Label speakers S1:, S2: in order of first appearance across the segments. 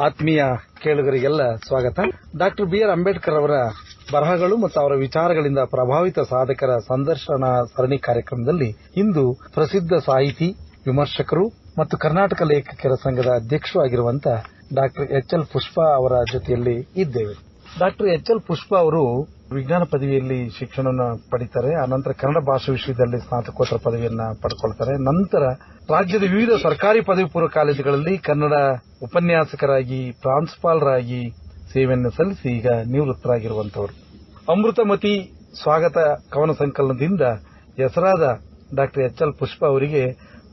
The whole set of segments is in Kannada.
S1: ಆತ್ಮೀಯ ಕೇಳುಗರಿಗೆಲ್ಲ ಸ್ವಾಗತ. ಡಾಕ್ಟರ್ ಬಿ ಆರ್ ಅಂಬೇಡ್ಕರ್ ಅವರ ಬರಹಗಳು ಮತ್ತು ಅವರ ವಿಚಾರಗಳಿಂದ ಪ್ರಭಾವಿತ ಸಾಧಕರ ಸಂದರ್ಶನ ಸರಣಿ ಕಾರ್ಯಕ್ರಮದಲ್ಲಿ ಇಂದು ಪ್ರಸಿದ್ಧ ಸಾಹಿತಿ, ವಿಮರ್ಶಕರು ಮತ್ತು ಕರ್ನಾಟಕ ಲೇಖಕರ ಸಂಘದ ಅಧ್ಯಕ್ಷರು ಡಾಕ್ಟರ್ ಎಚ್ ಎಲ್ ಪುಷ್ಪ ಅವರ ಜೊತೆಯಲ್ಲಿ ಇದ್ದೇವೆ. ಡಾಕ್ಟರ್ ಎಚ್ ಎಲ್ ಪುಷ್ಪ ಅವರು ವಿಜ್ಞಾನ ಪದವಿಯಲ್ಲಿ ಶಿಕ್ಷಣವನ್ನು ಪಡಿತಾರೆ. ಆನಂತರ ಕನ್ನಡ ಭಾಷಾ ವಿಶ್ವವಿದ್ಯಾಲಯ ಸ್ನಾತಕೋತ್ತರ ಪದವಿಯನ್ನು ಪಡ್ಕೊಳ್ತಾರೆ. ನಂತರ ರಾಜ್ಯದ ವಿವಿಧ ಸರ್ಕಾರಿ ಪದವಿ ಪೂರ್ವ ಕಾಲೇಜುಗಳಲ್ಲಿ ಕನ್ನಡ ಉಪನ್ಯಾಸಕರಾಗಿ, ಪ್ರಾಂಶುಪಾಲರಾಗಿ ಸೇವೆಯನ್ನು ಸಲ್ಲಿಸಿ ಈಗ ನಿವೃತ್ತರಾಗಿರುವಂತವರು ಅಮೃತಮತಿ ಸ್ವಾಗತ ಕವನ ಸಂಕಲನದಿಂದ ಹೆಸರಾದ ಡಾಕ್ಟರ್ ಎಚ್ ಎಲ್ ಪುಷ್ಪ ಅವರಿಗೆ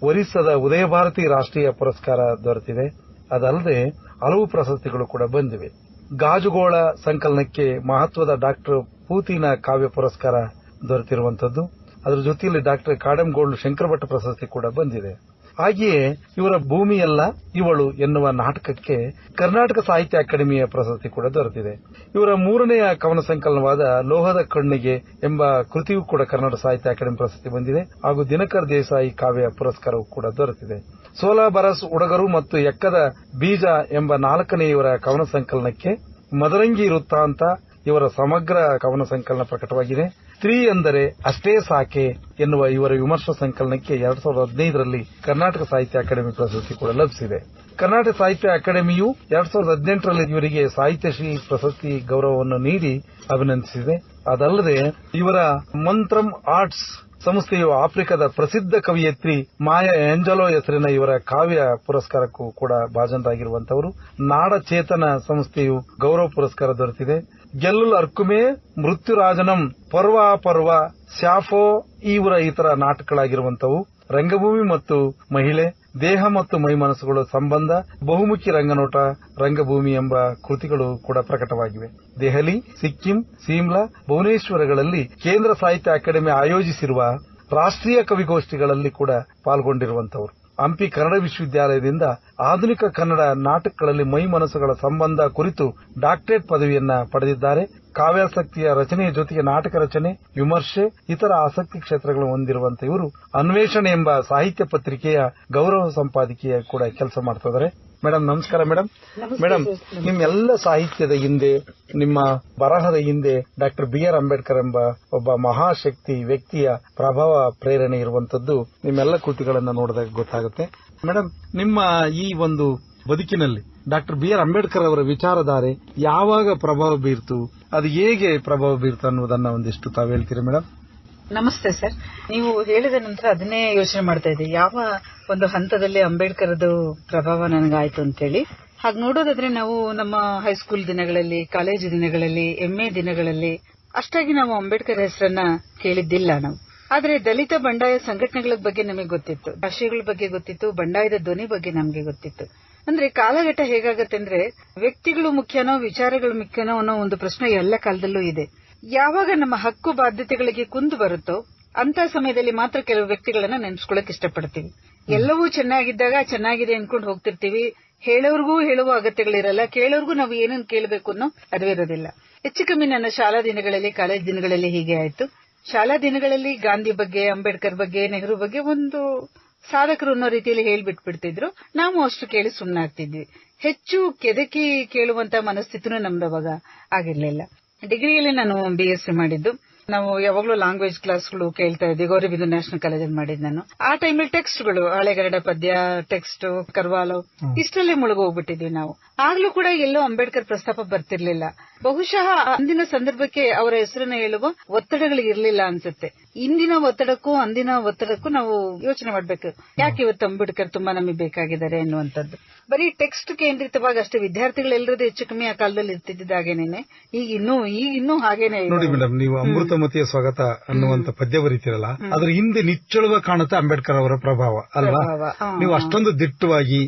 S1: ಒರಿಸ್ಸಾದ ಉದಯ ಭಾರತಿ ರಾಷ್ಟ್ರೀಯ ಪುರಸ್ಕಾರ ದೊರೆತಿದೆ. ಅದಲ್ಲದೆ ಹಲವು ಪ್ರಶಸ್ತಿಗಳು ಕೂಡ ಬಂದಿವೆ. ಗಾಜುಗೋಳ ಸಂಕಲನಕ್ಕೆ ಮಹತ್ವದ ಡಾಕ್ಟರ್ ಪೂತಿನ ಕಾವ್ಯ ಪುರಸ್ಕಾರ ದೊರೆತಿರುವಂತದ್ದು ಅದರ ಜೊತೆಯಲ್ಲಿ ಡಾಕ್ಟರ್ ಕಾಡಂಗೋಳ್ಳು ಶಂಕರಭಟ್ಟ ಪ್ರಶಸ್ತಿ ಕೂಡ ಬಂದಿದೆ. ಹಾಗೆಯೇ ಇವರ ಭೂಮಿಯಲ್ಲ ಇವಳು ಎನ್ನುವ ನಾಟಕಕ್ಕೆ ಕರ್ನಾಟಕ ಸಾಹಿತ್ಯ ಅಕಾಡೆಮಿಯ ಪ್ರಶಸ್ತಿ ಕೂಡ ದೊರೆತಿದೆ. ಇವರ ಮೂರನೆಯ ಕವನ ಸಂಕಲನವಾದ ಲೋಹದ ಕಣ್ಣಿಗೆ ಎಂಬ ಕೃತಿಯೂ ಕೂಡ ಕನ್ನಡ ಸಾಹಿತ್ಯ ಅಕಾಡೆಮಿ ಪ್ರಶಸ್ತಿ ಬಂದಿದೆ. ಹಾಗೂ ದಿನಕರ್ ದೇಸಾಯಿ ಕಾವ್ಯ ಪುರಸ್ಕಾರವೂ ಕೂಡ ದೊರೆತಿದೆ. ಸೋಲಾ ಬರಸ್ ಉಡಗರು ಮತ್ತು ಎಕ್ಕದ ಬೀಜ ಎಂಬ ನಾಲ್ಕನೇ ಇವರ ಕವನ ಸಂಕಲನಕ್ಕೆ ಮದರಂಗಿ ವೃತ್ತಾಂತ ಇವರ ಸಮಗ್ರ ಕವನ ಸಂಕಲನ ಪ್ರಕಟವಾಗಿದೆ. ಸ್ತ್ರೀ ಅಂದರೆ ಅಷ್ಟೇ ಸಾಕೆ ಎನ್ನುವ ಇವರ ವಿಮರ್ಶಾ ಸಂಕಲನಕ್ಕೆ ಎರಡ್ ಸಾವಿರದ ಹದಿನೈದರಲ್ಲಿ ಕರ್ನಾಟಕ ಸಾಹಿತ್ಯ ಅಕಾಡೆಮಿ ಪ್ರಶಸ್ತಿ ಕೂಡ ಲಭಿಸಿದೆ. ಕರ್ನಾಟಕ ಸಾಹಿತ್ಯ ಅಕಾಡೆಮಿಯು ಎರಡ್ ಸಾವಿರದ ಹದಿನೆಂಟರಲ್ಲಿ ಇವರಿಗೆ ಸಾಹಿತ್ಯಶ್ರೀ ಪ್ರಶಸ್ತಿ ಗೌರವವನ್ನು ನೀಡಿ ಅಭಿನಂದಿಸಿದೆ. ಅದಲ್ಲದೆ ಇವರ ಮಂತ್ರಂ ಆರ್ಟ್ಸ್ ಸಂಸ್ಥೆಯು ಆಫ್ರಿಕಾದ ಪ್ರಸಿದ್ಧ ಕವಿಯತ್ರಿ ಮಾಯಾ ಏಂಜಲೋ ಹೆಸರಿನ ಇವರ ಕಾವ್ಯ ಪುರಸ್ಕಾರಕ್ಕೂ ಕೂಡ ಭಾಜನರಾಗಿರುವಂತವರು ನಾಡಚೇತನ ಸಂಸ್ಥೆಯು ಗೌರವ ಪುರಸ್ಕಾರ ದೊರೆತಿದೆ. ಗೆಲ್ಲುಲ್ ಅರ್ಕುಮೆ, ಮೃತ್ಯುರಾಜನಂ, ಪರ್ವ ಪರ್ವ, ಸ್ಯಾಫೋ ಇವರ ಇತರ ನಾಟಕಗಳಾಗಿರುವಂತವು ರಂಗಭೂಮಿ ಮತ್ತು ಮಹಿಳೆ, ದೇಹ ಮತ್ತು ಮೈ ಮನಸ್ಸುಗಳ ಸಂಬಂಧ, ಬಹುಮುಖಿ ರಂಗನೋಟ, ರಂಗಭೂಮಿ ಎಂಬ ಕೃತಿಗಳು ಕೂಡ ಪ್ರಕಟವಾಗಿವೆ. ದೆಹಲಿ, ಸಿಕ್ಕಿಂ, ಸಿಮ್ಲಾ, ಭುವನೇಶ್ವರಗಳಲ್ಲಿ ಕೇಂದ್ರ ಸಾಹಿತ್ಯ ಅಕಾಡೆಮಿ ಆಯೋಜಿಸಿರುವ ರಾಷ್ಟ್ರೀಯ ಕವಿಗೋಷ್ಠಿಗಳಲ್ಲಿ ಕೂಡ ಪಾಲ್ಗೊಂಡಿರುವಂತವರು ಹಂಪಿ ಕನ್ನಡ ವಿಶ್ವವಿದ್ಯಾಲಯದಿಂದ ಆಧುನಿಕ ಕನ್ನಡ ನಾಟಕಗಳಲ್ಲಿ ಮೈ ಮನಸ್ಸುಗಳ ಸಂಬಂಧ ಕುರಿತು ಡಾಕ್ಟರೇಟ್ ಪದವಿಯನ್ನ ಪಡೆದಿದ್ದಾರೆ. ಕಾವ್ಯಾಸಕ್ತಿಯ ರಚನೆಯ ಜೊತೆಗೆ ನಾಟಕ ರಚನೆ, ವಿಮರ್ಶೆ, ಇತರ ಆಸಕ್ತಿ ಕ್ಷೇತ್ರಗಳನ್ನು ಹೊಂದಿರುವಂತಹ ಇವರು ಅನ್ವೇಷಣೆ ಎಂಬ ಸಾಹಿತ್ಯ ಪತ್ರಿಕೆಯ ಗೌರವ ಸಂಪಾದಕೀಯ ಕೂಡ ಕೆಲಸ ಮಾಡ್ತಿದ್ದಾರೆ ಮೇಡಮ್ ನಮಸ್ಕಾರ ಮೇಡಮ್. ಮೇಡಮ್ ನಿಮ್ಮೆಲ್ಲ ಸಾಹಿತ್ಯದ ಹಿಂದೆ ನಿಮ್ಮ ಬರಹದ ಹಿಂದೆ ಡಾಕ್ಟರ್ ಬಿ ಆರ್ ಅಂಬೇಡ್ಕರ್ ಎಂಬ ಒಬ್ಬ ಮಹಾಶಕ್ತಿ ವ್ಯಕ್ತಿಯ ಪ್ರಭಾವ ಪ್ರೇರಣೆ ಇರುವಂತದ್ದು ನಿಮ್ಮೆಲ್ಲ ಕೃತಿಗಳನ್ನ ನೋಡಿದಾಗ ಗೊತ್ತಾಗುತ್ತೆ. ಮೇಡಮ್ ನಿಮ್ಮ ಈ ಒಂದು ಬದುಕಿನಲ್ಲಿ ಡಾಕ್ಟರ್ ಬಿ ಆರ್ ಅಂಬೇಡ್ಕರ್ ಅವರ ವಿಚಾರಧಾರೆ ಯಾವಾಗ ಪ್ರಭಾವ ಬೀರ್ತು ಅದು ಹೇಗೆ ಪ್ರಭಾವ ಬೀರ್ತು ಅನ್ನೋದನ್ನ ಒಂದಿಷ್ಟು ತಾವು ಹೇಳ್ತೀರಾ ಮೇಡಮ್?
S2: ನಮಸ್ತೆ ಸರ್. ನೀವು ಹೇಳಿದ ನಂತರ ಅದನ್ನೇ ಯೋಚನೆ ಮಾಡ್ತಾ ಇದ್ದೆ. ಯಾವ ಒಂದು ಹಂತದಲ್ಲಿ ಅಂಬೇಡ್ಕರ್ದು ಪ್ರಭಾವ ನನಗಾಯ್ತು ಅಂತೇಳಿ. ಹಾಗೆ ನೋಡೋದಾದ್ರೆ ನಾವು ನಮ್ಮ ಹೈಸ್ಕೂಲ್ ದಿನಗಳಲ್ಲಿ ಕಾಲೇಜು ದಿನಗಳಲ್ಲಿ ಎಂಎ ದಿನಗಳಲ್ಲಿ ಅಷ್ಟಾಗಿ ನಾವು ಅಂಬೇಡ್ಕರ್ ಹೆಸರನ್ನ ಕೇಳಿದ್ದಿಲ್ಲ ನಾವು. ಆದ್ರೆ ದಲಿತ ಬಂಡಾಯ ಸಂಘಟನೆಗಳ ಬಗ್ಗೆ ನಮಗೆ ಗೊತ್ತಿತ್ತು. ಭಾಷೆಗಳ ಬಗ್ಗೆ ಗೊತ್ತಿತ್ತು, ಬಂಡಾಯದ ಧ್ವನಿ ಬಗ್ಗೆ ನಮಗೆ ಗೊತ್ತಿತ್ತು. ಅಂದ್ರೆ ಕಾಲಘಟ್ಟ ಹೇಗಾಗತ್ತೆ ಅಂದ್ರೆ ವ್ಯಕ್ತಿಗಳು ಮುಖ್ಯನೋ, ವಿಚಾರಗಳು ಮುಖ್ಯನೋ ಅನ್ನೋ ಒಂದು ಪ್ರಶ್ನೆ ಎಲ್ಲ ಕಾಲದಲ್ಲೂ ಇದೆ. ಯಾವಾಗ ನಮ್ಮ ಹಕ್ಕು ಬಾಧ್ಯತೆಗಳಿಗೆ ಕುಂದು ಬರುತ್ತೋ ಅಂತ ಸಮಯದಲ್ಲಿ ಮಾತ್ರ ಕೆಲವು ವ್ಯಕ್ತಿಗಳನ್ನ ನೆನೆಸ್ಕೊಳಕ್ ಇಷ್ಟಪಡ್ತೀವಿ. ಎಲ್ಲವೂ ಚೆನ್ನಾಗಿದ್ದಾಗ ಚೆನ್ನಾಗಿದೆ ಅನ್ಕೊಂಡು ಹೋಗ್ತಿರ್ತೀವಿ. ಹೇಳೋರ್ಗೂ ಹೇಳುವ ಅಗತ್ಯಗಳಿರಲ್ಲ ಕೇಳೋರ್ಗೂ ನಾವು ಏನೇನು ಕೇಳಬೇಕು ಅನ್ನೋ ಅರಿವಿರೋದಿಲ್ಲ ಹೆಚ್ಚು ಕಮ್ಮಿ ನನ್ನ ಶಾಲಾ ದಿನಗಳಲ್ಲಿ ಕಾಲೇಜ್ ದಿನಗಳಲ್ಲಿ ಹೀಗೆ ಆಯ್ತು. ಶಾಲಾ ದಿನಗಳಲ್ಲಿ ಗಾಂಧಿ ಬಗ್ಗೆ ಅಂಬೇಡ್ಕರ್ ಬಗ್ಗೆ ನೆಹರು ಬಗ್ಗೆ ಒಂದು ಸಾಧಕರು ಅನ್ನೋ ರೀತಿಯಲ್ಲಿ ಹೇಳ್ಬಿಟ್ಬಿಡ್ತಿದ್ರು. ನಾವು ಅಷ್ಟು ಕೇಳಿ ಸುಮ್ಮನಾಗ್ತಿದ್ವಿ ಹೆಚ್ಚು ಕೆದಕಿ ಕೇಳುವಂತ ಮನಸ್ಥಿತಿನೂ ನಮ್ದು ಅವಾಗ ಆಗಿರ್ಲಿಲ್ಲ. ಡಿಗ್ರಿಯಲ್ಲಿ ನಾನು ಬಿ ಎಸ್ ಸಿ ಮಾಡಿದ್ದು. ನಾವು ಯಾವಾಗಲೂ ಲ್ಯಾಂಗ್ವೇಜ್ ಕ್ಲಾಸ್ಗಳು ಕೇಳ್ತಾ ಇದ್ವಿ. ಗೌರಿಬಿದು ನ್ಯಾಷನಲ್ ಕಾಲೇಜಲ್ಲಿ ಮಾಡಿದ್ ನಾನು. ಆ ಟೈಮಲ್ಲಿ ಟೆಕ್ಸ್ಟ್ಗಳು ಹಳೆಗರಡ ಪದ್ಯ ಟೆಕ್ಸ್ಟ್ ಕರ್ವಾಲೋ ಇಷ್ಟರಲ್ಲೇ ಮುಳುಗೋಗ್ಬಿಟ್ಟಿದ್ವಿ ನಾವು. ಆಗ್ಲೂ ಕೂಡ ಎಲ್ಲೋ ಅಂಬೇಡ್ಕರ್ ಪ್ರಸ್ತಾಪ ಬರ್ತಿರ್ಲಿಲ್ಲ. ಬಹುಶಃ ಅಂದಿನ ಸಂದರ್ಭಕ್ಕೆ ಅವರ ಹೆಸರನ್ನ ಹೇಳುವ ಒತ್ತಡಗಳು ಇರಲಿಲ್ಲ ಅನ್ಸುತ್ತೆ. ಇಂದಿನ ಒತ್ತಡಕ್ಕೂ ಅಂದಿನ ಒತ್ತಡಕ್ಕೂ ನಾವು ಯೋಚನೆ ಮಾಡ್ಬೇಕು. ಯಾಕೆ ಇವತ್ತು ಅಂಬೇಡ್ಕರ್ ತುಂಬಾ ನಮಗೆ ಬೇಕಾಗಿದ್ದಾರೆ ಅನ್ನುವಂಥದ್ದು ಬರೀ ಟೆಕ್ಸ್ಟ್ ಕೇಂದ್ರಿತವಾಗಿ ಅಷ್ಟೇ ವಿದ್ಯಾರ್ಥಿಗಳೆಲ್ಲರದು ಹೆಚ್ಚು ಕಮ್ಮಿ ಆ ಕಾಲದಲ್ಲಿ ಇರ್ತಿದ್ದಾಗೇನೆ ಈಗ ಇನ್ನೂ ಈಗ ಇನ್ನೂ ಹಾಗೇನೆ.
S1: ನೋಡಿ ಮೇಡಮ್ ನೀವು ಅಮೃತಮತಿಯ ಸ್ವಾಗತ ಅನ್ನುವಂತ ಪದ್ಯ ಬರೀತಿರಲ್ಲ ಅದ್ರ ಹಿಂದೆ ನಿಚ್ಚಳವಾಗಿ ಕಾಣುತ್ತೆ ಅಂಬೇಡ್ಕರ್ ಅವರ ಪ್ರಭಾವ ಅಲ್ವಾ? ನೀವು ಅಷ್ಟೊಂದು ದಿಟ್ಟವಾಗಿ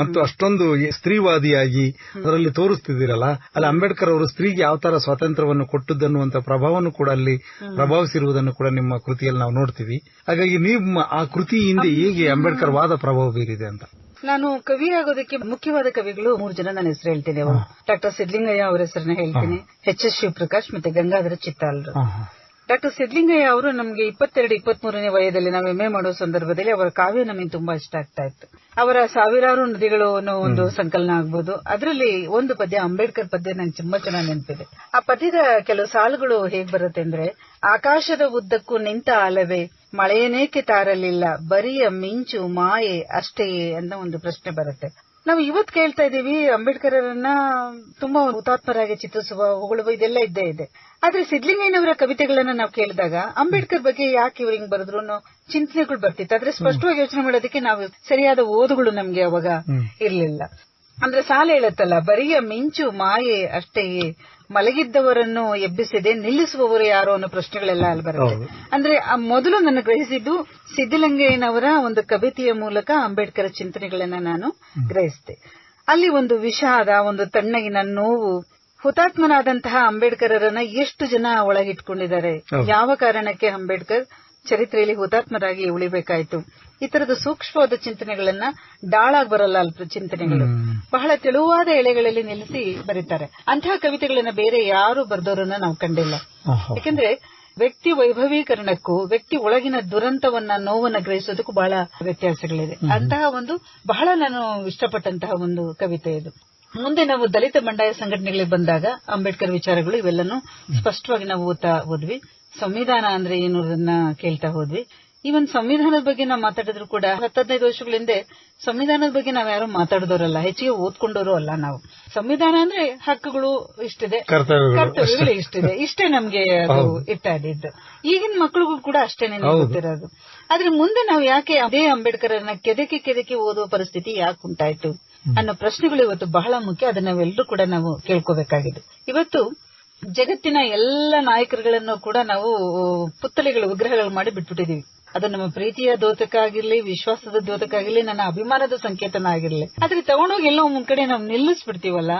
S1: ಮತ್ತು ಅಷ್ಟೊಂದು ಸ್ತ್ರೀವಾದಿಯಾಗಿ ಅದರಲ್ಲಿ ತೋರಿಸ್ತಿದ್ದೀರಲ್ಲ ಅಲ್ಲಿ ಅಂಬೇಡ್ಕರ್ ಅವರು ಸ್ತ್ರೀಗೆ ಯಾವ ತರ ಸ್ವಾತಂತ್ರ್ಯವನ್ನು ಕೊಟ್ಟದ್ದನ್ನುವಂತ ಪ್ರಭಾವವನ್ನು ಕೂಡ ಅಲ್ಲಿ ಪ್ರಭಾವಿಸಿರುವುದನ್ನು ಕೂಡ ನಿಮ್ಮ ಕೃತಿಯಲ್ಲಿ ನಾವು ನೋಡ್ತೀವಿ. ಹಾಗಾಗಿ ನೀವು ಆ ಕೃತಿ ಹಿಂದೆ ಹೇಗೆ ಅಂಬೇಡ್ಕರ್ ವಾದ ಪ್ರಭಾವ ಬೀರಿದೆ ಅಂತ.
S2: ನಾನು ಕವಿ ಆಗೋದಕ್ಕೆ ಮುಖ್ಯವಾದ ಕವಿಗಳು ಮೂರು ಜನ ನನ್ನ ಹೆಸರು ಹೇಳ್ತೀನಿ. ಅವರು ಡಾಕ್ಟರ್ ಸಿದ್ದಲಿಂಗಯ್ಯ ಅವರ ಹೆಸರನ್ನ ಹೇಳ್ತೀನಿ. ಎಚ್ ಎಸ್ ಶಿವಪ್ರಕಾಶ್ ಮತ್ತೆ ಗಂಗಾಧರ ಚಿತ್ತಾಲ್ರು. ಡಾಕ್ಟರ್ ಸಿದ್ಲಿಂಗಯ್ಯ ಅವರು ನಮಗೆ ಇಪ್ಪತ್ತೆರಡು ಇಪ್ಪತ್ಮೂರನೇ ವಯದಲ್ಲಿ ನಾವು ಎಂಎ ಮಾಡೋ ಸಂದರ್ಭದಲ್ಲಿ ಅವರ ಕಾವ್ಯ ನಮಗೆ ತುಂಬಾ ಇಷ್ಟ ಆಗ್ತಾ ಇತ್ತು. ಅವರ ಸಾವಿರಾರು ನದಿಗಳು ಅನ್ನೋ ಒಂದು ಸಂಕಲನ ಆಗ್ಬೋದು. ಅದರಲ್ಲಿ ಒಂದು ಪದ್ಯ ಅಂಬೇಡ್ಕರ್ ಪದ್ಯ ನಂಗೆ ತುಂಬಾ ಚೆನ್ನಾಗಿ ನೆನಪಿದೆ. ಆ ಪದ್ಯದ ಕೆಲವು ಸಾಲುಗಳು ಹೇಗ್ ಬರುತ್ತೆ ಅಂದ್ರೆ ಆಕಾಶದ ಉದ್ದಕ್ಕೂ ನಿಂತ ಅಲವೇ ಮಳೆಯನೇಕೆ ತಾರಲಿಲ್ಲ ಬರಿಯ ಮಿಂಚು ಮಾಯೆ ಅಷ್ಟೆಯೇ ಅನ್ನೋ ಒಂದು ಪ್ರಶ್ನೆ ಬರುತ್ತೆ. ನಾವು ಇವತ್ ಕೇಳ್ತಾ ಇದೀವಿ ಅಂಬೇಡ್ಕರ್ ಅವರನ್ನ ತುಂಬಾ ಹುತಾತ್ಮರಾಗಿ ಚಿತ್ರಿಸುವ ಹೊಗಳುವ ಇದೆಲ್ಲ ಇದ್ದೇ ಇದೆ. ಆದ್ರೆ ಸಿದ್ಲಿಂಗಯ್ಯನವರ ಕವಿತೆಗಳನ್ನ ನಾವು ಕೇಳಿದಾಗ ಅಂಬೇಡ್ಕರ್ ಬಗ್ಗೆ ಯಾಕೆ ಇವ್ರು ಹಿಂಗ್ ಬರೆದ್ರು ಅನ್ನೋ ಚಿಂತನೆಗಳು ಬರ್ತಿತ್ತು. ಆದ್ರೆ ಸ್ಪಷ್ಟವಾಗಿ ಯೋಚನೆ ಮಾಡೋದಕ್ಕೆ ನಾವು ಸರಿಯಾದ ಓದುಗಳು ನಮ್ಗೆ ಅವಾಗ ಇರ್ಲಿಲ್ಲ. ಅಂದ್ರೆ ಸಾಲ ಹೇಳತ್ತಲ್ಲ ಬರಿಯ ಮಿಂಚು ಮಾಯೆ ಅಷ್ಟೇಯೇ ಮಲಗಿದ್ದವರನ್ನು ಎಬ್ಬಿಸಿದೆ ನಿಲ್ಲಿಸುವವರು ಯಾರು ಅನ್ನೋ ಪ್ರಶ್ನೆಗಳೆಲ್ಲ ಅಲ್ಲಿ ಬರುತ್ತೆ. ಅಂದ್ರೆ ಆ ಮೊದಲು ನನ್ನ ಗ್ರಹಿಸಿದ್ದು ಸಿದ್ದಲಿಂಗಯ್ಯನವರ ಒಂದು ಕವಿತೆಯ ಮೂಲಕ ಅಂಬೇಡ್ಕರ್ ಚಿಂತನೆಗಳನ್ನ ನಾನು ಗ್ರಹಿಸಿದೆ. ಅಲ್ಲಿ ಒಂದು ವಿಷಾದ ಒಂದು ತಣ್ಣಗಿನ ನೋವು. ಹುತಾತ್ಮನಾದಂತಹ ಅಂಬೇಡ್ಕರರನ್ನ ಎಷ್ಟು ಜನ ಒಳಗಿಟ್ಕೊಂಡಿದ್ದಾರೆ? ಯಾವ ಕಾರಣಕ್ಕೆ ಅಂಬೇಡ್ಕರ್ ಚರಿತ್ರೆಯಲ್ಲಿ ಹುತಾತ್ಮರಾಗಿ ಉಳಿಬೇಕಾಯ್ತು? ಈ ತರದ ಸೂಕ್ಷ್ಮವಾದ ಚಿಂತನೆಗಳನ್ನ ಡಾಳಾಗಿ ಬರಲ್ಲ ಅಲ್ಪ ಚಿಂತನೆಗಳು ಬಹಳ ತೆಳುವಾದ ಎಳೆಗಳಲ್ಲಿ ನಿಲ್ಲಿಸಿ ಬರೀತಾರೆ. ಅಂತಹ ಕವಿತೆಗಳನ್ನ ಬೇರೆ ಯಾರು ಬರೆದವರನ್ನ ನಾವು ಕಂಡಿಲ್ಲ. ಯಾಕಂದ್ರೆ ವ್ಯಕ್ತಿ ವೈಭವೀಕರಣಕ್ಕೂ ವ್ಯಕ್ತಿ ಒಳಗಿನ ದುರಂತವನ್ನ ನೋವನ್ನ ಗ್ರಹಿಸೋದಕ್ಕೂ ಬಹಳ ವ್ಯತ್ಯಾಸಗಳಿದೆ. ಅಂತಹ ಒಂದು ಬಹಳ ನಾನು ಇಷ್ಟಪಟ್ಟಂತಹ ಒಂದು ಕವಿತೆ ಇದು. ಮುಂದೆ ನಾವು ದಲಿತ ಬಂಡಾಯ ಸಂಘಟನೆಗಳಿಗೆ ಬಂದಾಗ ಅಂಬೇಡ್ಕರ್ ವಿಚಾರಗಳು ಇವೆಲ್ಲನೂ ಸ್ಪಷ್ಟವಾಗಿ ನಾವು ಓದ್ತಾ ಹೋದ್ವಿ. ಸಂವಿಧಾನ ಅಂದ್ರೆ ಏನು ಕೇಳ್ತಾ ಹೋದ್ವಿ. ಈ ಒಂದು ಸಂವಿಧಾನದ ಬಗ್ಗೆ ನಾವು ಮಾತಾಡಿದ್ರು ಕೂಡ ಹತ್ತದೈದು ವರ್ಷಗಳ ಹಿಂದೆ ಸಂವಿಧಾನದ ಬಗ್ಗೆ ನಾವು ಯಾರು ಮಾತಾಡಿದವರಲ್ಲ ಹೆಚ್ಚಿಗೆ ಓದ್ಕೊಂಡವರು ಅಲ್ಲ ನಾವು. ಸಂವಿಧಾನ ಅಂದ್ರೆ ಹಕ್ಕುಗಳು ಇಷ್ಟಿದೆ.
S1: ಕರ್ತವ್ಯಗಳು
S2: ಇಷ್ಟಿದೆ. ಇಷ್ಟೇ ನಮ್ಗೆ ಅದು ಇಟ್ಟಾದಿದ್ದು. ಈಗಿನ ಮಕ್ಕಳಿಗೂ ಕೂಡ ಅಷ್ಟೇನೆ ಗೊತ್ತಿರೋದು. ಆದ್ರೆ ಮುಂದೆ ನಾವು ಯಾಕೆ ಅದೇ ಅಂಬೇಡ್ಕರ್ ಅನ್ನ ಕೆದಕಿ ಕೆದಕಿ ಓದುವ ಪರಿಸ್ಥಿತಿ ಯಾಕೆ ಉಂಟಾಯ್ತು ಅನ್ನೋ ಪ್ರಶ್ನೆಗಳು ಇವತ್ತು ಬಹಳ ಮುಖ್ಯ. ಅದನ್ನ ನಾವೆಲ್ಲರೂ ಕೂಡ ನಾವು ಕೇಳ್ಕೋಬೇಕಾಗಿದೆ. ಇವತ್ತು ಜಗತ್ತಿನ ಎಲ್ಲ ನಾಯಕರುಗಳನ್ನು ಕೂಡ ನಾವು ಪುತ್ತಳಿಗಳು ವಿಗ್ರಹಗಳು ಮಾಡಿ ಬಿಟ್ಬಿಟ್ಟಿದೀವಿ. ಅದು ನಮ್ಮ ಪ್ರೀತಿಯ ದ್ಯೋತಕ್ಕಾಗಿರ್ಲಿ ವಿಶ್ವಾಸದ ದ್ಯೋತಕ್ಕಾಗಿರ್ಲಿ ನನ್ನ ಅಭಿಮಾನದ ಸಂಕೇತನ ಆಗಿರ್ಲಿ. ಆದ್ರೆ ತಗೊಂಡೋಗಿ ಎಲ್ಲೋ ಒಂದ್ ಕಡೆ ನಾವು ನಿಲ್ಲಿಸ್ಬಿಡ್ತೀವಲ್ಲ?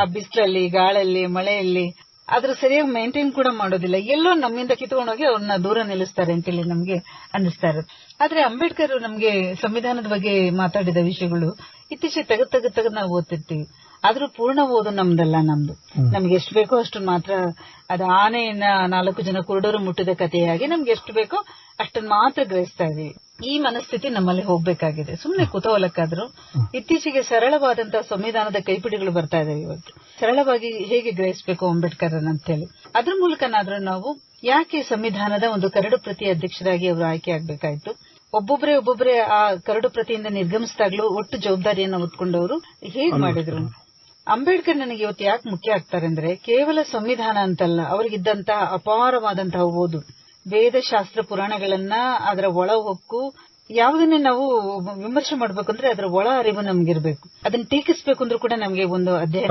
S2: ಆ ಬಿಸಿಲಲ್ಲಿ ಗಾಳಲ್ಲಿ ಮಳೆಯಲ್ಲಿ. ಅದ್ರ ಸರಿಯಾಗಿ ಮೇಂಟೈನ್ ಕೂಡ ಮಾಡೋದಿಲ್ಲ. ಎಲ್ಲೋ ನಮ್ಮಿಂದ ಕಿತ್ಕೊಂಡೋಗಿ ಅವ್ರನ್ನ ದೂರ ನಿಲ್ಲಿಸ್ತಾರೆ ಅಂತೇಳಿ ನಮ್ಗೆ ಅನ್ನಿಸ್ತಾ ಇರೋದು. ಆದ್ರೆ ಅಂಬೇಡ್ಕರ್ ನಮ್ಗೆ ಸಂವಿಧಾನದ ಬಗ್ಗೆ ಮಾತಾಡಿದ ವಿಷಯಗಳು ಇತ್ತೀಚೆಗೆ ತೆಗೆದ್ ತೆಗೆದ್ ತಗದ್ ನಾವು ಓದ್ತಿರ್ತೀವಿ. ಆದ್ರೂ ಪೂರ್ಣ ಓದು ನಮ್ದಲ್ಲ ನಮ್ದು. ನಮ್ಗೆ ಎಷ್ಟು ಬೇಕೋ ಅಷ್ಟು ಮಾತ್ರ ಅದು ಆನೆಯನ್ನ ನಾಲ್ಕು ಜನ ಕುರುಡರು ಮುಟ್ಟಿದ ಕಥೆಯಾಗಿ ನಮ್ಗೆ ಎಷ್ಟು ಬೇಕೋ ಅಷ್ಟನ್ನ ಮಾತ್ರ ಗ್ರಹಿಸ್ತಾ ಇದೀವಿ. ಈ ಮನಸ್ಥಿತಿ ನಮ್ಮಲ್ಲಿ ಹೋಗ್ಬೇಕಾಗಿದೆ. ಸುಮ್ನೆ ಕುತೂಹಲಕ್ಕಾದ್ರೂ ಇತ್ತೀಚೆಗೆ ಸರಳವಾದಂತಹ ಸಂವಿಧಾನದ ಕೈಪಿಡಿಗಳು ಬರ್ತಾ ಇದಾವೆ ಇವತ್ತು. ಸರಳವಾಗಿ ಹೇಗೆ ಗ್ರಹಿಸಬೇಕು ಅಂಬೇಡ್ಕರ್ ಅಂತ ಹೇಳಿ ಅದ್ರ ಮೂಲಕನಾದ್ರೂ ನಾವು ಯಾಕೆ ಸಂವಿಧಾನದ ಒಂದು ಕರಡು ಪ್ರತಿ ಅಧ್ಯಕ್ಷರಾಗಿ ಅವರು ಆಯ್ಕೆ ಆಗ್ಬೇಕಾಯ್ತು? ಒಬ್ಬೊಬ್ಬರೇ ಒಬ್ಬೊಬ್ಬರೇ ಆ ಕರಡು ಪ್ರತಿಯಿಂದ ನಿರ್ಗಮಿಸಿದಾಗ್ಲೂ ಒಟ್ಟು ಜವಾಬ್ದಾರಿಯನ್ನು ಹೊತ್ಕೊಂಡವರು ಹೇಗ್ ಮಾಡಿದ್ರು? ಅಂಬೇಡ್ಕರ್ ನನಗೆ ಇವತ್ತು ಯಾಕೆ ಮುಖ್ಯ ಆಗ್ತಾರೆ ಅಂದ್ರೆ ಕೇವಲ ಸಂವಿಧಾನ ಅಂತಲ್ಲ ಅವರಿಗಿದ್ದಂತಹ ಅಪಾರವಾದಂತಹ ಓದು. ವೇದಶಾಸ್ತ್ರ ಪುರಾಣಗಳನ್ನ ಅದರ ಒಳ ಹೊಕ್ಕು ಯಾವುದನ್ನೇ ನಾವು ವಿಮರ್ಶೆ ಮಾಡ್ಬೇಕಂದ್ರೆ ಅದರ ಒಳ ಅರಿವು ನಮ್ಗಿರ್ಬೇಕು. ಅದನ್ನ ಟೀಕಿಸ್ಬೇಕು ಅಂದ್ರೂ ಕೂಡ ನಮಗೆ ಒಂದು ಅಧ್ಯಯನ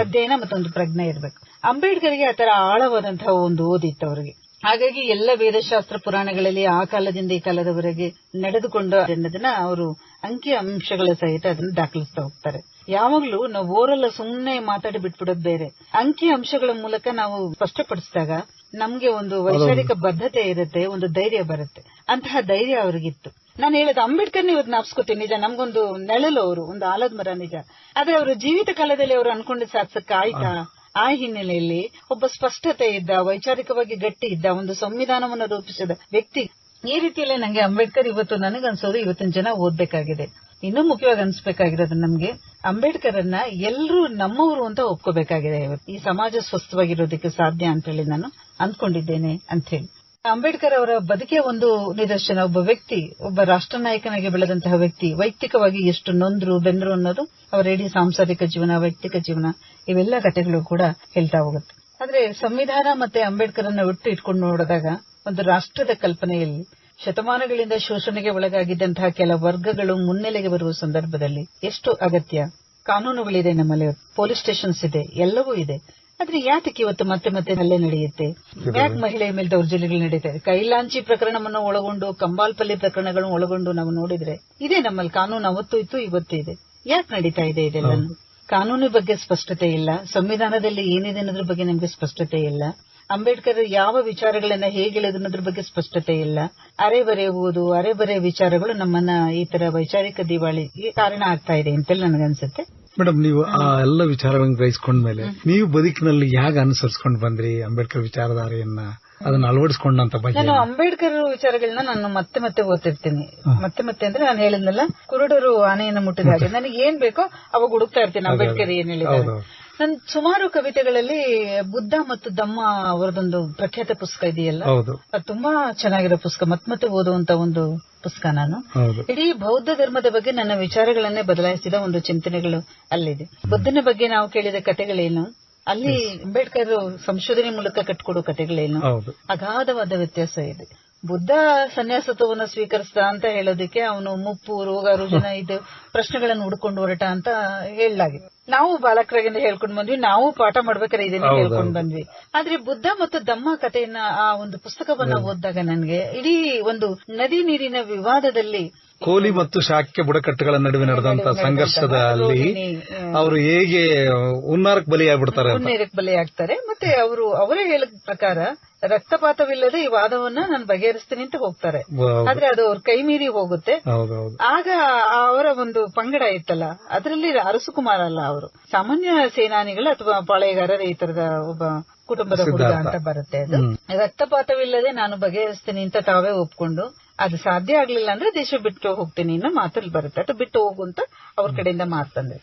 S2: ಅಧ್ಯಯನ ಮತ್ತೊಂದು ಪ್ರಜ್ಞೆ ಇರಬೇಕು. ಅಂಬೇಡ್ಕರ್ಗೆ ಆತರ ಆಳವಾದಂತಹ ಒಂದು ಓದಿತ್ತು ಅವರಿಗೆ. ಹಾಗಾಗಿ ಎಲ್ಲ ವೇದಶಾಸ್ತ್ರ ಪುರಾಣಗಳಲ್ಲಿ ಆ ಕಾಲದಿಂದ ಈ ಕಾಲದವರೆಗೆ ನಡೆದುಕೊಂಡ ಅನ್ನೋದನ್ನ ಅವರು ಅಂಕಿ ಅಂಶಗಳ ಸಹಿತ ಅದನ್ನ ದಾಖಲಿಸ್ತಾ ಹೋಗ್ತಾರೆ. ಯಾವಾಗ್ಲೂ ನಾವು ಓರಲ್ಲ ಸುಮ್ಮನೆ ಮಾತಾಡಿ ಬಿಟ್ಬಿಡೋದು ಬೇರೆ. ಅಂಕಿ ಅಂಶಗಳ ಮೂಲಕ ನಾವು ಸ್ಪಷ್ಟಪಡಿಸಿದಾಗ ನಮ್ಗೆ ಒಂದು ವೈಚಾರಿಕ ಬದ್ಧತೆ ಇರುತ್ತೆ ಒಂದು ಧೈರ್ಯ ಬರುತ್ತೆ. ಅಂತಹ ಧೈರ್ಯ ಅವ್ರಿಗಿತ್ತು. ನಾನು ಹೇಳೋದು ಅಂಬೇಡ್ಕರ್ ಇವತ್ತು ನಾಪ್ಸ್ಕೋತೀನಿ. ನಿಜ ನಮ್ಗೊಂದು ನೆಳಲು ಅವರು ಒಂದು ಆಲದ ಮರ ನಿಜ. ಆದ್ರೆ ಅವರು ಜೀವಿತ ಕಾಲದಲ್ಲಿ ಅವರು ಅನ್ಕೊಂಡು ಸಾಧಿಸಕ್ಕೆ ಆಯ್ತಾ? ಆ ಹಿನ್ನೆಲೆಯಲ್ಲಿ ಒಬ್ಬ ಸ್ಪಷ್ಟತೆ ಇದ್ದ, ವೈಚಾರಿಕವಾಗಿ ಗಟ್ಟಿ ಇದ್ದ ಒಂದು ಸಂವಿಧಾನವನ್ನು ರೂಪಿಸಿದ ವ್ಯಕ್ತಿ ಈ ರೀತಿಯಲ್ಲಿ ನಂಗೆ ಅಂಬೇಡ್ಕರ್ ಇವತ್ತು ನನಗನ್ಸೋದು ಇವತ್ತಿನ ಜನ ಓದ್ಬೇಕಾಗಿದೆ. ಇನ್ನೂ ಮುಖ್ಯವಾಗಿ ಅನ್ಸ್ಬೇಕಾಗಿರೋದು ನಮ್ಗೆ ಅಂಬೇಡ್ಕರ್ ಅನ್ನ ಎಲ್ಲರೂ ನಮ್ಮವರು ಅಂತ ಒಪ್ಕೋಬೇಕಾಗಿದೆ ಈ ಸಮಾಜ ಸ್ವಸ್ಥವಾಗಿರೋದಕ್ಕೆ ಸಾಧ್ಯ ಅಂತ ಹೇಳಿ ನಾನು ಅಂದ್ಕೊಂಡಿದ್ದೇನೆ ಅಂತ ಹೇಳಿ. ಅಂಬೇಡ್ಕರ್ ಅವರ ಬದುಕಿಯ ಒಂದು ನಿದರ್ಶನ. ಒಬ್ಬ ವ್ಯಕ್ತಿ, ಒಬ್ಬ ರಾಷ್ಟ್ರ ನಾಯಕನಾಗಿ ಬೆಳೆದಂತಹ ವ್ಯಕ್ತಿ, ವೈಯಕ್ತಿಕವಾಗಿ ಎಷ್ಟು ನೊಂದ್ರು ಬೆಂದ್ರು ಅನ್ನೋದು ಅವರ ಇಡೀ ಸಾಂಸಾರಿಕ ಜೀವನ, ವೈಯಕ್ತಿಕ ಜೀವನ, ಇವೆಲ್ಲ ಕಥೆಗಳು ಕೂಡ ಹೇಳ್ತಾ ಹೋಗುತ್ತೆ. ಆದ್ರೆ ಸಂವಿಧಾನ ಮತ್ತೆ ಅಂಬೇಡ್ಕರ್ ಅನ್ನು ಒಟ್ಟು ಇಟ್ಕೊಂಡು ನೋಡಿದಾಗ, ಒಂದು ರಾಷ್ಟ್ರದ ಕಲ್ಪನೆಯಲ್ಲಿ, ಶತಮಾನಗಳಿಂದ ಶೋಷಣೆಗೆ ಒಳಗಾಗಿದ್ದಂತಹ ಕೆಲ ವರ್ಗಗಳು ಮುನ್ನೆಲೆಗೆ ಬರುವ ಸಂದರ್ಭದಲ್ಲಿ ಎಷ್ಟು ಅಗತ್ಯ? ಕಾನೂನುಗಳಿದೆ ನಮ್ಮಲ್ಲಿ, ಪೊಲೀಸ್ ಸ್ಟೇಷನ್ಸ್ ಇದೆ, ಎಲ್ಲವೂ ಇದೆ. ಆದ್ರೆ ಯಾತಕ್ಕೆ ಇವತ್ತು ಮತ್ತೆ ಮತ್ತೆ ಹಲ್ಲೆ ನಡೆಯುತ್ತೆ? ಯಾಕೆ ಮಹಿಳೆಯ ಮೇಲೆ ದೌರ್ಜನ್ಯಗಳು ನಡೀತದೆ ಕೈಲಾಂಚಿ ಪ್ರಕರಣವನ್ನು ಒಳಗೊಂಡು ಕಂಬಾಲ್ಪಲ್ಲಿ ಪ್ರಕರಣಗಳನ್ನು ಒಳಗೊಂಡು ನಾವು ನೋಡಿದ್ರೆ ಇದೆ ನಮ್ಮಲ್ಲಿ ಕಾನೂನು ಅವತ್ತು ಇತ್ತು ಇವತ್ತು ಇದೆ. ಯಾಕೆ ನಡೀತಾ ಇದೆ ಇದೆಲ್ಲ ಕಾನೂನು ಬಗ್ಗೆ ಸ್ಪಷ್ಟತೆ ಇಲ್ಲ. ಸಂವಿಧಾನದಲ್ಲಿ ಏನಿದೆ ಅನ್ನೋದ್ರ ಬಗ್ಗೆ ನಮಗೆ ಸ್ಪಷ್ಟತೆ ಇಲ್ಲ. ಅಂಬೇಡ್ಕರ್ ಯಾವ ವಿಚಾರಗಳನ್ನ ಹೇಗೆ ಹೇಳಿದ್ರು ಅನ್ನೋದ್ರ ಬಗ್ಗೆ ಸ್ಪಷ್ಟತೆ ಇಲ್ಲ. ಅರೆ ಬರೆ ಓದು ಅರೆ ಬರೆ ವಿಚಾರಗಳು ನಮ್ಮನ್ನ ಈ ತರ ವೈಚಾರಿಕ ದಿವಾಳಿಗೆ ಕಾರಣ ಆಗ್ತಾ ಇದೆ ಅಂತೆಲ್ಲ ನನಗನ್ಸುತ್ತೆ.
S1: ಮೇಡಮ್ ನೀವು ಆ ಎಲ್ಲ ವಿಚಾರಗಳನ್ನು ಗ್ರಹಿಸ್ಕೊಂಡ್ಮೇಲೆ ನೀವು ಬದುಕಿನಲ್ಲಿ ಹೇಗೆ ಅನುಸರಿಸಿಕೊಂಡು ಬಂದ್ರಿ ಅಂಬೇಡ್ಕರ್ ವಿಚಾರಧಾರೆಯನ್ನ ಅದನ್ನ ಅಳವಡಿಸಿಕೊಂಡಂತ ಬಗ್ಗೆ?
S2: ನಾನು ಅಂಬೇಡ್ಕರ್ ವಿಚಾರಗಳನ್ನ ನಾನು ಮತ್ತೆ ಮತ್ತೆ ಓದ್ತಿರ್ತೀನಿ. ಮತ್ತೆ ಮತ್ತೆ ಅಂದ್ರೆ ನಾನು ಹೇಳಿದ್ನಲ್ಲ ಕುರುಡರು ಆನೆಯನ್ನು ಮುಟ್ಟಿದಾಗ. ನನಗೆ ಏನ್ ಬೇಕೋ ಅವಾಗ ಹುಡುಕ್ತಾ ಇರ್ತೀನಿ ಅಂಬೇಡ್ಕರ್ ಏನ್ ಹೇಳಿದ್ದಾರೆ. ನನ್ ಸುಮಾರು ಕವಿತೆಗಳಲ್ಲಿ ಬುದ್ಧ ಮತ್ತು ದಮ್ಮ ಅವರದೊಂದು ಪ್ರಖ್ಯಾತ ಪುಸ್ತಕ ಇದೆಯಲ್ಲ? ಅದು ತುಂಬಾ ಚೆನ್ನಾಗಿರೋ ಪುಸ್ತಕ ಮತ್ತೆ ಮತ್ತೆ ಓದುವಂತ ಒಂದು ಪುಸ್ತಕ ನಾನು. ಇಡೀ ಬೌದ್ಧ ಧರ್ಮದ ಬಗ್ಗೆ ನನ್ನ ವಿಚಾರಗಳನ್ನೇ ಬದಲಾಯಿಸಿದ ಒಂದು ಚಿಂತನೆಗಳು ಅಲ್ಲಿದೆ. ಬುದ್ಧನ ಬಗ್ಗೆ ನಾವು ಕೇಳಿದ ಕಥೆಗಳೇನು? ಅಲ್ಲಿ ಅಂಬೇಡ್ಕರ್ ಸಂಶೋಧನೆ ಮೂಲಕ ಕಟ್ಕೊಡೋ ಕಥೆಗಳೇನು? ಅಗಾಧವಾದ ವ್ಯತ್ಯಾಸ ಇದೆ. ಬುದ್ಧ ಸನ್ಯಾಸತ್ವವನ್ನು ಸ್ವೀಕರಿಸಿದ ಅಂತ ಹೇಳೋದಕ್ಕೆ ಅವನು ಮುಪ್ಪು ರೋಗ ರುಜಿನ ಇದು ಪ್ರಶ್ನೆಗಳನ್ನು ಹುಡ್ಕೊಂಡು ಹೊರಟ ಅಂತ ಹೇಳಲಾಗಿದೆ. ನಾವು ಬಾಲಕರಾಗಿಂದ ಹೇಳ್ಕೊಂಡ್ ಬಂದ್ವಿ ನಾವು ಪಾಠ ಮಾಡ್ಬೇಕಾರೆ ಇದನ್ನ ಹೇಳ್ಕೊಂಡು ಬಂದ್ವಿ. ಆದ್ರೆ ಬುದ್ಧ ಮತ್ತು ದಮ್ಮ ಕಥೆಯನ್ನ ಆ ಒಂದು ಪುಸ್ತಕವನ್ನ ಓದಿದಾಗ ನನಗೆ ಇಡೀ ಒಂದು ನದಿ ನೀರಿನ ವಿವಾದದಲ್ಲಿ
S1: ಕೋಲಿ ಮತ್ತು ಶಾಕ್ಯ ಬುಡಕಟ್ಟುಗಳ ನಡುವೆ ನಡೆದಂತ ಸಂಘರ್ಷದ ಅಲ್ಲಿ
S2: ರೋಹಿಣಿ, ಆ,
S1: ಅವರು ಹೇಗೆ ಉನ್ನಾರಕ್ ಬಲಿಯಾಗ್ಬಿಡ್ತಾರೆ ಅಂತ?
S2: ಬಲಿಯಾಗ್ತಾರೆ. ಮತ್ತೆ ಅವರು ಅವರೇ ಹೇಳಿದ ಪ್ರಕಾರ ರಕ್ತಪಾತವಿಲ್ಲದೆ ಈ ವಾದವನ್ನ ನಾನು ಬಗೆಹರಿಸ್ತೀನಿ ಅಂತ ಹೋಗ್ತಾರೆ. ಆದ್ರೆ ಅದು ಅವ್ರ ಕೈ ಮೀರಿ ಹೋಗುತ್ತೆ. ಆಗ ಅವರ ಒಂದು ಪಂಗಡ ಇತ್ತಲ್ಲ ಅದರಲ್ಲಿ ಅರಸುಕುಮಾರ ಅಲ್ಲ ಅವರು. ಸಾಮಾನ್ಯ ಸೇನಾನಿಗಳು ಅಥವಾ ಪಾಳೆಗಾರರ ಈ ತರದ ಒಬ್ಬ ಕುಟುಂಬದ ಹುಡುಗ ಅಂತ ಬರುತ್ತೆ ಅದು. ರಕ್ತಪಾತವಿಲ್ಲದೆ ನಾನು ಬಗೆಹರಿಸ್ತೀನಿ ಅಂತ ತಾವೇ ಒಪ್ಕೊಂಡು ಅದು ಸಾಧ್ಯ ಆಗ್ಲಿಲ್ಲ ಅಂದ್ರೆ ದೇಶ ಬಿಟ್ಟು ಹೋಗ್ತೀನಿ ಅನ್ನೋ ಮಾತಲ್ಲಿ ಬರುತ್ತೆ. ಅಥವಾ ಬಿಟ್ಟು ಹೋಗು ಅಂತ ಅವ್ರ ಕಡೆಯಿಂದ ಮಾತಂದ್ರೆ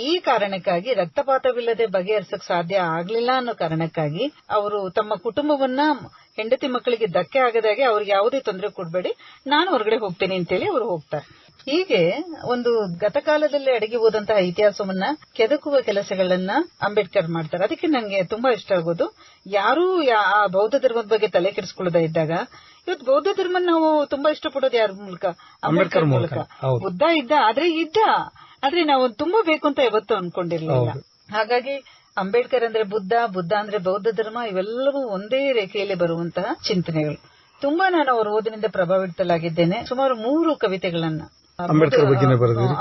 S2: ಈ ಕಾರಣಕ್ಕಾಗಿ ರಕ್ತಪಾತವಿಲ್ಲದೆ ಬಗೆಹರಿಸಕ್ ಸಾಧ್ಯ ಆಗ್ಲಿಲ್ಲ ಅನ್ನೋ ಕಾರಣಕ್ಕಾಗಿ ಅವರು ತಮ್ಮ ಕುಟುಂಬವನ್ನ ಹೆಂಡತಿ ಮಕ್ಕಳಿಗೆ ಧಕ್ಕೆ ಆಗದಾಗೆ ಅವ್ರಿಗೆ ಯಾವುದೇ ತೊಂದರೆ ಕೊಡಬೇಡಿ ನಾನು ಹೊರಗಡೆ ಹೋಗ್ತೇನೆ ಅಂತೇಳಿ ಅವರು ಹೋಗ್ತಾರೆ. ಹೀಗೆ ಒಂದು ಗತಕಾಲದಲ್ಲಿ ಅಡಗಿ ಹೋದಂತಹ ಇತಿಹಾಸವನ್ನ ಕೆದಕುವ ಕೆಲಸಗಳನ್ನ ಅಂಬೇಡ್ಕರ್ ಮಾಡ್ತಾರೆ. ಅದಕ್ಕೆ ನಂಗೆ ತುಂಬಾ ಇಷ್ಟ ಆಗೋದು ಯಾರೂ ಆ ಬೌದ್ಧ ಧರ್ಮದ ಬಗ್ಗೆ ತಲೆ ಕೆಡಿಸ್ಕೊಳ್ಳದ ಇದ್ದಾಗ ಇವತ್ತು ಬೌದ್ಧ ಧರ್ಮ ನಾವು ತುಂಬಾ ಇಷ್ಟಪಡೋದು ಯಾರ ಮೂಲಕ?
S1: ಅಂಬೇಡ್ಕರ್ ಮೂಲಕ.
S2: ಬುದ್ಧ ಇದ್ದ ಆದ್ರೆ ಇದ್ದ. ಆದ್ರೆ ನಾವು ತುಂಬಾ ಬೇಕು ಅಂತ ಇವತ್ತು ಅನ್ಕೊಂಡಿರ್ಲಿಲ್ಲ. ಹಾಗಾಗಿ ಅಂಬೇಡ್ಕರ್ ಅಂದ್ರೆ ಬುದ್ಧ ಬುದ್ಧ ಅಂದ್ರೆ ಬೌದ್ಧ ಧರ್ಮ ಇವೆಲ್ಲವೂ ಒಂದೇ ರೇಖೆಯಲ್ಲಿ ಬರುವಂತಹ ಚಿಂತನೆಗಳು. ತುಂಬಾ ನಾನು ಅವರ ಓದಿನಿಂದ ಪ್ರಭಾವಿತಲಾಗಿದ್ದೇನೆ ಸುಮಾರು ಮೂರು ಕವಿತೆಗಳನ್ನ
S1: ಅಂಬೇಡ್ಕರ್
S2: ಬಗ್ಗೆ?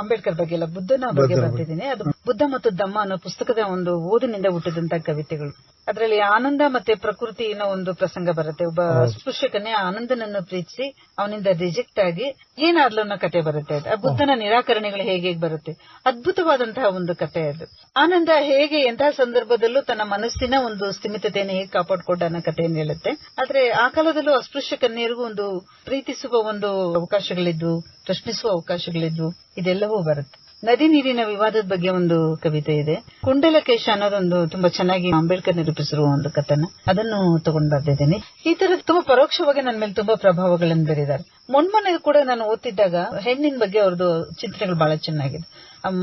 S2: ಅಂಬೇಡ್ಕರ್ ಬಗ್ಗೆ ಅಲ್ಲ ಬುದ್ಧನ ಬಗ್ಗೆ ಬರೆದಿದ್ದೀನಿ. ಅದು ಬುದ್ಧ ಮತ್ತು ದಮ್ಮ ಅನ್ನೋ ಪುಸ್ತಕದ ಒಂದು ಓದಿನಿಂದ ಹುಟ್ಟಿದಂತ ಕವಿತೆಗಳು. ಅದರಲ್ಲಿ ಆನಂದ ಮತ್ತೆ ಪ್ರಕೃತಿ ಅನ್ನೋ ಒಂದು ಪ್ರಸಂಗ ಬರುತ್ತೆ. ಒಬ್ಬ ಸ್ಪೃಶ್ಯಕನೇ ಆನಂದನನ್ನು ಪ್ರೀತಿಸಿ ಅವನಿಂದ ರಿಜೆಕ್ಟ್ ಆಗಿ ಏನಾದ್ಲು ಅನ್ನೋ ಕತೆ ಬರುತ್ತೆ ಅದು? ಬುದ್ಧನ ನಿರಾಕರಣೆಗಳು ಹೇಗೆ ಹೇಗೆ ಬರುತ್ತೆ? ಅದ್ಭುತವಾದಂತಹ ಒಂದು ಕತೆ ಅದು. ಆನಂದ ಹೇಗೆ ಎಂತಹ ಸಂದರ್ಭದಲ್ಲೂ ತನ್ನ ಮನಸ್ಸಿನ ಒಂದು ಸ್ಥಿಮಿತತೆಯನ್ನು ಹೇಗೆ ಕಾಪಾಡಿಕೊಂಡ ಅನ್ನೋ ಕಥೆಯನ್ನು ಹೇಳುತ್ತೆ. ಆದ್ರೆ ಆ ಕಾಲದಲ್ಲೂ ಅಸ್ಪೃಶ್ಯ ಕನ್ಯರಿಗೂ ಒಂದು ಪ್ರೀತಿಸುವ ಒಂದು ಅವಕಾಶಗಳಿದ್ವು ಪ್ರಶ್ನಿಸುವ ಅವಕಾಶಗಳಿದ್ವು. ಇದೆಲ್ಲವೂ ಬರುತ್ತೆ. ನದಿ ನೀರಿನ ವಿವಾದದ ಬಗ್ಗೆ ಒಂದು ಕವಿತೆ ಇದೆ. ಕುಂಡಲಕೇಶ ಅನ್ನೋದೊಂದು ತುಂಬಾ ಚೆನ್ನಾಗಿ ಅಂಬೇಡ್ಕರ್ ನಿರೂಪಿಸಿರುವ ಒಂದು ಕಥನ. ಅದನ್ನು ತಗೊಂಡ್ ಬರ್ದಿದ್ದೀನಿ. ಈ ತರ ತುಂಬಾ ಪರೋಕ್ಷವಾಗಿ ನನ್ನ ಮೇಲೆ ತುಂಬಾ ಪ್ರಭಾವಗಳನ್ನು ಬೀರಿದ್ದಾರೆ ಮೊನ್ಮೊನ್ನೆ ಕೂಡ ನಾನು ಓದ್ತಿದ್ದಾಗ ಹೆಣ್ಣಿನ ಬಗ್ಗೆ ಅವ್ರದ್ದು ಚಿಂತನೆಗಳು ಬಹಳ ಚೆನ್ನಾಗಿದೆ.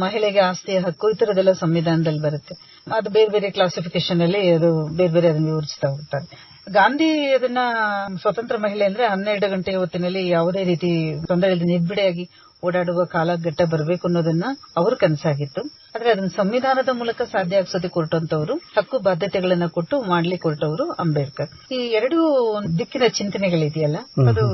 S2: ಮಹಿಳೆಗೆ ಆಸ್ತಿಯ ಹಕ್ಕು ಈ ತರದೆಲ್ಲ ಸಂವಿಧಾನದಲ್ಲಿ ಬರುತ್ತೆ. ಅದು ಬೇರೆ ಬೇರೆ ಕ್ಲಾಸಿಫಿಕೇಶನ್ ಅಲ್ಲಿ ಅದು ಬೇರೆ ಬೇರೆ ಅದನ್ನ ವಿವರಿಸ್ತಾ ಹೋಗ್ತಾರೆ. ಗಾಂಧಿ ಅದನ್ನ ಸ್ವತಂತ್ರ ಮಹಿಳೆ ಅಂದ್ರೆ ಹನ್ನೆರಡು ಗಂಟೆ ಹೊತ್ತಿನಲ್ಲಿ ಯಾವುದೇ ರೀತಿ ತೊಂದರೆ ನಿರ್ಬಿಡೆಯಾಗಿ ಓಡಾಡುವ ಕಾಲಘಟ್ಟ ಬರಬೇಕು ಅನ್ನೋದನ್ನ ಅವ್ರ ಕನಸಾಗಿತ್ತು. ಆದ್ರೆ ಅದನ್ನ ಸಂವಿಧಾನದ ಮೂಲಕ ಸಾಧ್ಯ ಆಗಿಸೋದಕ್ಕೆ ಕೊರಟಂತವರು ಹಕ್ಕು ಬಾಧ್ಯತೆಗಳನ್ನ ಕೊಟ್ಟು ಮಾಡ್ಲಿಕ್ಕೆ ಹೊರಟವರು ಅಂಬೇಡ್ಕರ್. ಈ ಎರಡು ದಿಕ್ಕಿನ ಚಿಂತನೆಗಳಿದೆಯಲ್ಲ ಅದು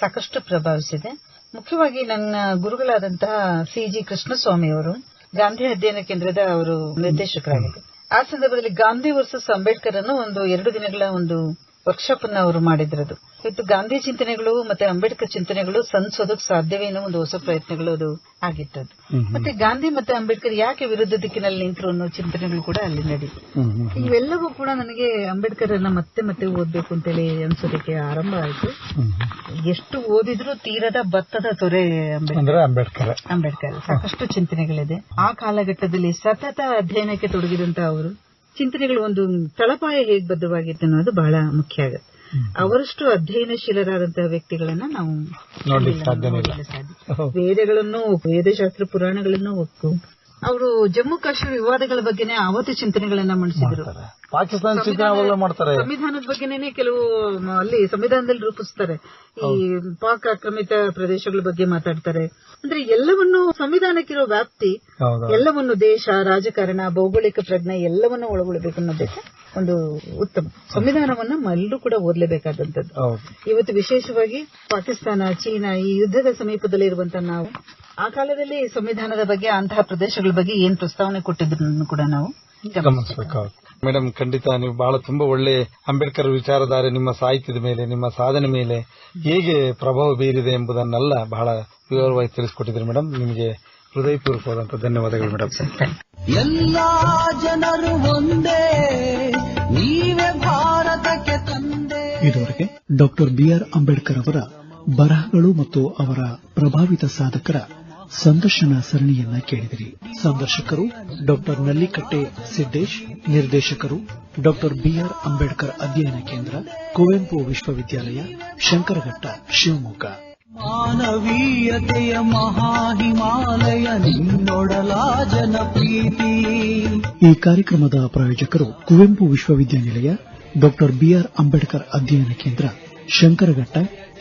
S2: ಸಾಕಷ್ಟು ಪ್ರಭಾವಿಸಿದೆ. ಮುಖ್ಯವಾಗಿ ನನ್ನ ಗುರುಗಳಾದಂತಹ ಸಿ ಜಿ ಕೃಷ್ಣಸ್ವಾಮಿ ಅವರು ಗಾಂಧಿ ಅಧ್ಯಯನ ಕೇಂದ್ರದ ಅವರು ನಿರ್ದೇಶಕರಾಗಿದ್ದರು. ಆ ಸಂದರ್ಭದಲ್ಲಿ ಗಾಂಧಿ ವರ್ಸಸ್ ಅಂಬೇಡ್ಕರ್ ಅನ್ನು ಒಂದು ಎರಡು ದಿನಗಳ ಒಂದು ವರ್ಕ್ಶಾಪ್ ಅನ್ನ ಅವರು ಮಾಡಿದ್ರದು. ಇವತ್ತು ಗಾಂಧಿ ಚಿಂತನೆಗಳು ಮತ್ತೆ ಅಂಬೇಡ್ಕರ್ ಚಿಂತನೆಗಳು ಸಂಸೋದಕ್ ಸಾಧ್ಯವೇ ಅನ್ನೋ ಒಂದು ಹೊಸ ಪ್ರಯತ್ನಗಳು ಅದು ಆಗಿತ್ತದು ಮತ್ತೆ ಗಾಂಧಿ ಮತ್ತೆ ಅಂಬೇಡ್ಕರ್ ಯಾಕೆ ವಿರುದ್ಧ ದಿಕ್ಕಿನಲ್ಲಿ ನಿಂತರು ಅನ್ನೋ ಚಿಂತನೆಗಳು ಕೂಡ ಅಲ್ಲಿ ನಡೀತು
S1: ಹ್ಮ್
S2: ಇವೆಲ್ಲವೂ ಕೂಡ ನನಗೆ ಅಂಬೇಡ್ಕರ್ ಅನ್ನ ಮತ್ತೆ ಮತ್ತೆ ಓದ್ಬೇಕು ಅಂತೇಳಿ ಅನ್ಸೋದಕ್ಕೆ ಆರಂಭ ಆಯ್ತು. ಎಷ್ಟು ಓದಿದ್ರು ತೀರದ ಭತ್ತದ ತೊರೆ ಅಂಬೇಡ್ಕರ್.
S1: ಅಂಬೇಡ್ಕರ್.
S2: ಅಂಬೇಡ್ಕರ್. ಸಾಕಷ್ಟು ಚಿಂತನೆಗಳಿದೆ. ಆ ಕಾಲಘಟ್ಟದಲ್ಲಿ ಸತತ ಅಧ್ಯಯನಕ್ಕೆ ತೊಡಗಿದಂತ ಅವರು. ಚಿಂತನೆಗಳು ಒಂದು ತಳಪಾಯ ಹೇಗೆ ಬದ್ಧವಾಗಿತ್ತು ಅನ್ನೋದು ಬಹಳ ಮುಖ್ಯ ಆಗುತ್ತೆ. ಅವರಷ್ಟು ಅಧ್ಯಯನಶೀಲರಾದಂತಹ ವ್ಯಕ್ತಿಗಳನ್ನ ನಾವು. ವೇದಗಳನ್ನು ವೇದಶಾಸ್ತ್ರ ಪುರಾಣಗಳನ್ನು ಅವರು ಜಮ್ಮು ಕಾಶ್ಮೀರ ವಿವಾದಗಳ ಬಗ್ಗೆನೇ ಅವತ್ತು ಚಿಂತನೆಗಳನ್ನ ಮಂಡಿಸಿದ್ರು.
S1: ಪಾಕಿಸ್ತಾನ ಚಿಂತನೆ ಮಾಡ್ತಾರೆ.
S2: ಸಂವಿಧಾನದ ಬಗ್ಗೆನೇ ಕೆಲವು ಅಲ್ಲಿ ಸಂವಿಧಾನದಲ್ಲಿ ರೂಪಿಸ್ತಾರೆ. ಈ ಪಾಕ್ ಆಕ್ರಮಿತ ಪ್ರದೇಶಗಳ ಬಗ್ಗೆ ಮಾತಾಡ್ತಾರೆ. ಅಂದ್ರೆ ಎಲ್ಲವನ್ನು ಸಂವಿಧಾನಕ್ಕಿರೋ ವ್ಯಾಪ್ತಿ ಎಲ್ಲವನ್ನು ದೇಶ ರಾಜಕಾರಣ ಭೌಗೋಳಿಕ ಪ್ರಜ್ಞೆ ಎಲ್ಲವನ್ನು ಒಳಗೊಳ್ಳಬೇಕು ಅನ್ನೋದಕ್ಕೆ ಒಂದು ಉತ್ತಮ. ಸಂವಿಧಾನವನ್ನ ಎಲ್ಲರೂ ಕೂಡ ಓದಲೇಬೇಕಾದಂತದ್ದು ಇವತ್ತು ವಿಶೇಷವಾಗಿ ಪಾಕಿಸ್ತಾನ ಚೀನಾ ಈ ಯುದ್ಧದ ಸಮೀಪದಲ್ಲಿ ಇರುವಂತಹ ನಾವು ಆ ಕಾಲದಲ್ಲಿ ಸಂವಿಧಾನದ ಬಗ್ಗೆ ಅಂತಹ ಪ್ರದೇಶಗಳ ಬಗ್ಗೆ ಏನ್ ಪ್ರಸ್ತಾವನೆ ಕೊಟ್ಟಿದ್ರು ಕೂಡ ನಾವು ಗಮನಿಸಬೇಕು.
S1: ಗಮನಿಸಬೇಕಾಗುತ್ತೆ. ಮೇಡಮ್ ಖಂಡಿತ ನೀವು ಬಹಳ ತುಂಬಾ ಒಳ್ಳೆ ಅಂಬೇಡ್ಕರ್ ವಿಚಾರಧಾರೆ ನಿಮ್ಮ ಸಾಹಿತ್ಯದ ಮೇಲೆ ನಿಮ್ಮ ಸಾಧನೆ ಮೇಲೆ ಹೇಗೆ ಪ್ರಭಾವ ಬೀರಿದೆ ಎಂಬುದನ್ನೆಲ್ಲ ಬಹಳ ವಿವರವಾಗಿ ತಿಳಿಸಿಕೊಟ್ಟಿದ್ರಿ ಮೇಡಮ್. ನಿಮಗೆ ಹೃದಯಪೂರ್ವಕವಾದಂತಹ ಧನ್ಯವಾದಗಳು ಮೇಡಮ್.
S3: ಎಲ್ಲ ಜನರು ಒಂದೇ ನೀವೇ ಭಾರತಕ್ಕೆ ತಂದೆ.
S4: ಇದುವರೆಗೆ ಡಾಕ್ಟರ್ ಬಿಆರ್ ಅಂಬೇಡ್ಕರ್ ಅವರ ಬರಹಗಳು ಮತ್ತು ಅವರ ಪ್ರಭಾವಿತ ಸಾಧಕರ ಸಂದರ್ಶನ ಸರಣಿಯನ್ನ ಕೇಳಿದಿರಿ. ಸಂದರ್ಶಕರು ಡಾಕ್ಟರ್ ನಲ್ಲಿಕಟ್ಟೆ ಸಿದ್ದೇಶ್ ನಿರ್ದೇಶಕರು ಡಾಕ್ಟರ್ ಬಿಆರ್ ಅಂಬೇಡ್ಕರ್ ಅಧ್ಯಯನ ಕೇಂದ್ರ ಕುವೆಂಪು ವಿಶ್ವವಿದ್ಯಾಲಯ ಶಂಕರಘಟ್ಟ ಶಿವಮೊಗ್ಗ.
S3: ಮಾನವೀಯತೆಯ ಮಹಾಹಿಮಾಲಯ ನಿನ್ನೊಡಲ ಜನಪ್ರೀತಿ.
S4: ಈ ಕಾರ್ಯಕ್ರಮದ ಪ್ರಾಯೋಜಕರು ಕುವೆಂಪು ವಿಶ್ವವಿದ್ಯಾನಿಲಯ ಡಾಕ್ಟರ್ ಬಿಆರ್ ಅಂಬೇಡ್ಕರ್ ಅಧ್ಯಯನ ಕೇಂದ್ರ ಶಂಕರಘಟ್ಟ